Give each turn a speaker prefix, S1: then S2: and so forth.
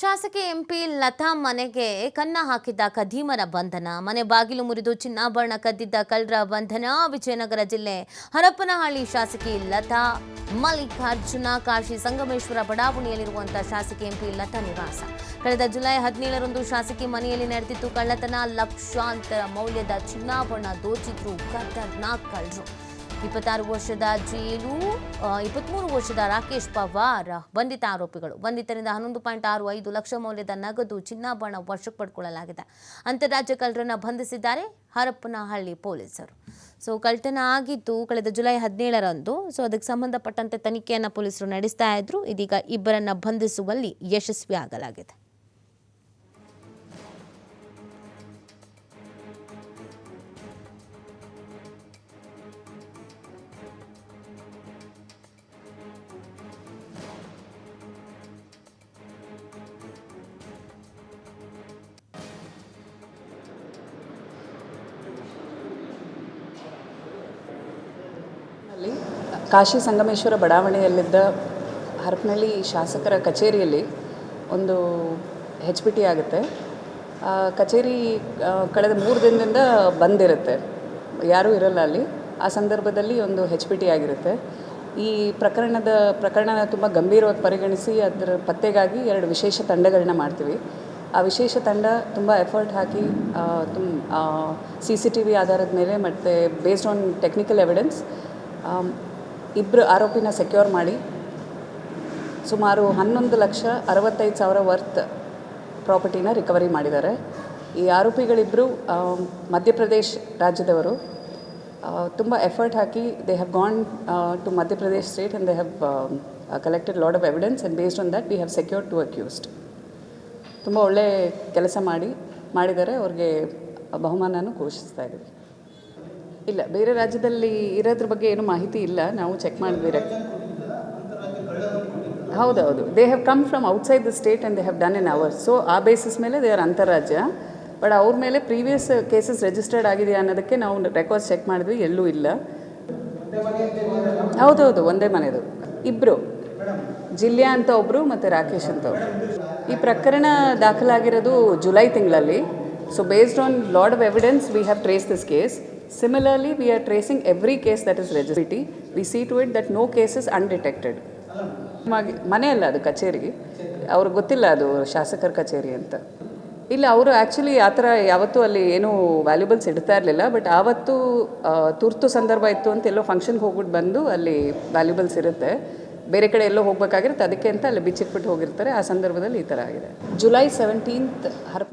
S1: ಶಾಸಕಿ ಎಂಪಿ ಲತಾ ಮನೆಗೆ ಕನ್ನ ಹಾಕಿದ್ದ ಖದೀಮರ ಬಂಧನ. ಮನೆ ಬಾಗಿಲು ಮುರಿದು ಚಿನ್ನಾಭರಣ ಕದ್ದಿದ್ದ ಕಳ್ಳರ ಬಂಧನ. ವಿಜಯನಗರ ಜಿಲ್ಲೆ ಹರಪನಹಳ್ಳಿ ಶಾಸಕಿ ಲತಾ, ಮಲ್ಲಿಕಾರ್ಜುನ ಕಾಶಿ, ಸಂಗಮೇಶ್ವರ ಬಡಾವಣೆಯಲ್ಲಿರುವಂತಹ ಶಾಸಕಿ ಎಂಪಿ ಲತಾ ನಿವಾಸ. ಕಳೆದ ಜುಲೈ ಹದಿನೇಳರಂದು ಶಾಸಕಿ ಮನೆಯಲ್ಲಿ ನಡೆದಿತ್ತು ಕಳ್ಳತನ. ಲಕ್ಷಾಂತರ ಮೌಲ್ಯದ ಚಿನ್ನಾಭರಣ ದೋಚಿದ್ರು ಕತ್ತರ್ನಾಕ್ ಕಳ್ಳರು. ಇಪ್ಪತ್ತಾರು ವರ್ಷದ ಜೈಲು ಆ, ಇಪ್ಪತ್ಮೂರು ವರ್ಷದ ರಾಕೇಶ್ ಪವಾರ್ ಬಂಧಿತ ಆರೋಪಿಗಳು. ಬಂಧಿತರಿಂದ ಹನ್ನೊಂದು ಪಾಯಿಂಟ್ ಆರು ಐದು ಲಕ್ಷ ಮೌಲ್ಯದ ನಗದು ಚಿನ್ನಾಭರಣ ವಶಕ್ಕೆ ಪಡ್ಕೊಳ್ಳಲಾಗಿದೆ. ಅಂತಾರಾಜ್ಯ ಕಳ್ಳರನ್ನು ಬಂಧಿಸಿದ್ದಾರೆ ಹರಪ್ಪನಹಳ್ಳಿ ಪೊಲೀಸರು. ಸೊ ಕಳ್ತನ ಆಗಿದ್ದು ಕಳೆದ ಜುಲೈ ಹದಿನೇಳರಂದು ಸೊ ಅದಕ್ಕೆ ಸಂಬಂಧಪಟ್ಟಂತೆ ತನಿಖೆಯನ್ನು ಪೊಲೀಸರು ನಡೆಸ್ತಾ ಇದ್ರು. ಇದೀಗ ಇಬ್ಬರನ್ನು ಬಂಧಿಸುವಲ್ಲಿ ಯಶಸ್ವಿ ಆಗಲಾಗಿದೆ.
S2: ಕಾಶಿ ಸಂಗಮೇಶ್ವರ ಬಡಾವಣೆಯಲ್ಲಿದ್ದ ಹರಪನಹಳ್ಳಿ ಶಾಸಕರ ಕಚೇರಿಯಲ್ಲಿ ಒಂದು ಹೆಚ್ ಪಿ ಟಿ ಆಗುತ್ತೆ. ಕಚೇರಿ ಕಳೆದ ಮೂರು ದಿನದಿಂದ ಬಂದಿರುತ್ತೆ. ಯಾರೂ ಇರಲ್ಲ ಅಲ್ಲಿ. ಆ ಸಂದರ್ಭದಲ್ಲಿ ಒಂದು ಹೆಚ್ ಪಿ ಟಿ ಆಗಿರುತ್ತೆ. ಈ ಪ್ರಕರಣದ ಪ್ರಕರಣ ತುಂಬ ಗಂಭೀರವಾಗಿ ಪರಿಗಣಿಸಿ ಅದರ ಪತ್ತೆಗಾಗಿ ಎರಡು ವಿಶೇಷ ತಂಡಗಳನ್ನ ಮಾಡ್ತೀವಿ. ಆ ವಿಶೇಷ ತಂಡ ತುಂಬ ಎಫರ್ಟ್ ಹಾಕಿ ತುಮ್ ಸಿ ಸಿ ಟಿ ವಿ ಆಧಾರದ ಮೇಲೆ ಮತ್ತು ಬೇಸ್ಡ್ ಆನ್ ಟೆಕ್ನಿಕಲ್ ಎವಿಡೆನ್ಸ್ ಇಬ್ಬರು ಆರೋಪಿನ ಸೆಕ್ಯೂರ್ ಮಾಡಿ. ಸುಮಾರು ಹನ್ನೊಂದು ಲಕ್ಷ ಅರವತ್ತೈದು ಸಾವಿರ ವರ್ತ್ ಪ್ರಾಪರ್ಟಿನ ರಿಕವರಿ ಮಾಡಿದ್ದಾರೆ. ಈ ಆರೋಪಿಗಳಿಬ್ಬರು ಮಧ್ಯಪ್ರದೇಶ್ ರಾಜ್ಯದವರು. ತುಂಬ effort hockey they have gone to Madhya Pradesh state and they have collected lot of evidence and based on that we have secured two accused ತುಂಬ ಒಳ್ಳೆ ಕೆಲಸ ಮಾಡಿ, ಮಾಡಿದ್ದಾರೆ. ಅವ್ರಿಗೆ ಬಹುಮಾನನೂ ಘೋಷಿಸ್ತಾ ಇದ್ದೀವಿ. ಇಲ್ಲ, ಬೇರೆ ರಾಜ್ಯದಲ್ಲಿ ಇರೋದ್ರ ಬಗ್ಗೆ ಏನು ಮಾಹಿತಿ ಇಲ್ಲ. ನಾವು ಚೆಕ್ ಮಾಡಿದ್ವಿ ಹೌದೌದು. They have come from outside the state and they have done in hours so ಆ ಬೇಸಿಸ್ ಮೇಲೆ ದೇ ಆರ್ ಅಂತಾರಾಜ್ಯ. ಬಟ್ ಅವ್ರ ಮೇಲೆ ಪ್ರೀವಿಯಸ್ ಕೇಸಸ್ ರಿಜಿಸ್ಟರ್ಡ್ ಆಗಿದೆಯಾ ಅನ್ನೋದಕ್ಕೆ ನಾವು ರೆಕಾರ್ಡ್ಸ್ ಚೆಕ್ ಮಾಡಿದ್ವಿ, ಎಲ್ಲೂ ಇಲ್ಲ. ಹೌದೌದು, ಒಂದೇ ಮನೆದು. ಇಬ್ಬರು ಜಿಲ್ಲೆ ಅಂತ ಒಬ್ಬರು ಮತ್ತು ರಾಕೇಶ್ ಅಂತ ಒಬ್ಬರು ಈ ಪ್ರಕರಣ ದಾಖಲಾಗಿರೋದು ಜುಲೈ ತಿಂಗಳಲ್ಲಿ. So based on lot of evidence we have trace this case similarly we are tracing every case that is registered. We see to it that no case is undetected ಮನೆ ಅಲ್ಲ ಅದು ಕಚೇರಿ. ಅವ್ರಿಗೆ ಗೊತ್ತಿಲ್ಲ ಅದು ಶಾಸಕರ ಕಚೇರಿ ಅಂತ. ಇಲ್ಲ, ಅವರು ಆ್ಯಕ್ಚುಲಿ ಆ ಥರ ಯಾವತ್ತೂ ಅಲ್ಲಿ ಏನೂ ವ್ಯಾಲ್ಯೂಬಲ್ಸ್ ಇಡ್ತಾ ಇರಲಿಲ್ಲ ಬಟ್ ಆವತ್ತು ತುರ್ತು ಸಂದರ್ಭ ಇತ್ತು ಅಂತ ಎಲ್ಲೋ ಫಂಕ್ಷನ್ಗೆ ಹೋಗ್ಬಿಟ್ಟು ಬಂದು ಅಲ್ಲಿ ವ್ಯಾಲ್ಯೂಬಲ್ಸ್ ಇರುತ್ತೆ. ಬೇರೆ ಕಡೆ ಎಲ್ಲೋ ಹೋಗ್ಬೇಕಾಗಿರುತ್ತೆ, ಅದಕ್ಕೆ ಅಂತ ಅಲ್ಲಿ ಬಿಚ್ಚಿಟ್ಬಿಟ್ಟು ಹೋಗಿರ್ತಾರೆ. ಆ ಸಂದರ್ಭದಲ್ಲಿ ಈ ಥರ ಆಗಿದೆ. July seventeenth ಹರಪ